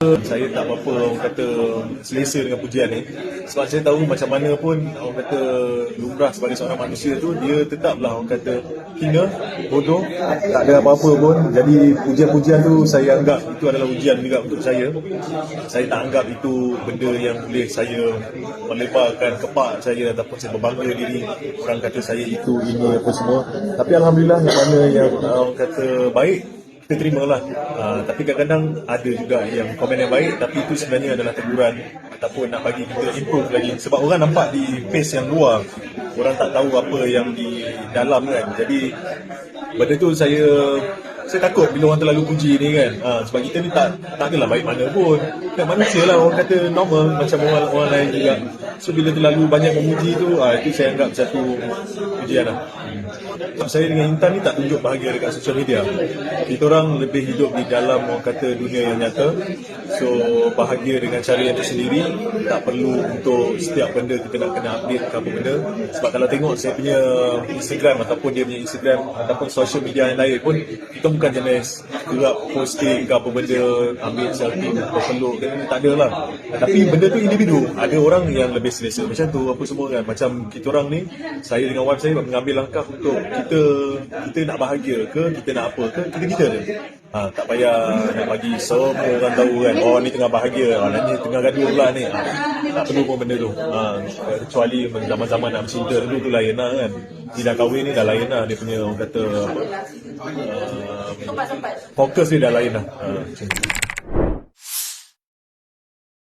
Saya tak apa-apa orang kata selesa dengan pujian ni. Sebab saya tahu macam mana pun orang kata lumrah sebagai seorang manusia tu Dia tetaplah orang kata hina, bodoh, tak ada apa-apa pun. Jadi pujian-pujian tu saya anggap itu adalah ujian juga untuk saya. Saya tak anggap itu benda yang boleh saya melebarkan kepak saya Ataupun saya berbangga diri. Orang kata saya itu, ini apa semua. Tapi Alhamdulillah yang mana yang uh, orang kata baik kita terima lah. Uh, tapi kadang-kadang ada juga yang komen yang baik tapi itu sebenarnya adalah teguran ataupun nak bagi kita improve lagi. Sebab orang nampak di face yang luar, orang tak tahu apa yang di dalam kan. Jadi benda tu saya saya takut bila orang terlalu puji ni kan. Uh, sebab kita ni tak tak adalah baik mana pun. Kan manusia lah orang kata normal macam orang, orang lain juga. So bila terlalu banyak memuji tu, uh, itu saya anggap satu pujian lah. Sebab saya dengan Intan ni tak tunjuk bahagia dekat social media. Kita orang lebih hidup di dalam orang kata dunia yang nyata. So bahagia dengan cara yang tersendiri. Tak perlu untuk setiap benda kita nak kena update ke apa benda. Sebab kalau tengok saya punya Instagram ataupun dia punya Instagram ataupun social media yang lain pun kita bukan jenis gerak posting ke apa benda ambil selfie berpeluk ke tak ada lah. Tapi benda tu individu. Ada orang yang lebih selesa. Macam tu apa semua kan. Macam kita orang ni saya dengan wife saya mengambil langkah untuk kita kita nak bahagia ke kita nak apa ke kita kita je. Ha, tak payah nak bagi semua orang tahu kan. Oh ni tengah bahagia. Oh, ni tengah gaduh pula ni. Ha, tak perlu pun benda tu. Ha, kecuali zaman-zaman nak bercinta dulu tu lain lah kan dia dah kahwin ni dah lain lah. Dia punya orang kata apa uh, fokus dia dah lain lah. Tu.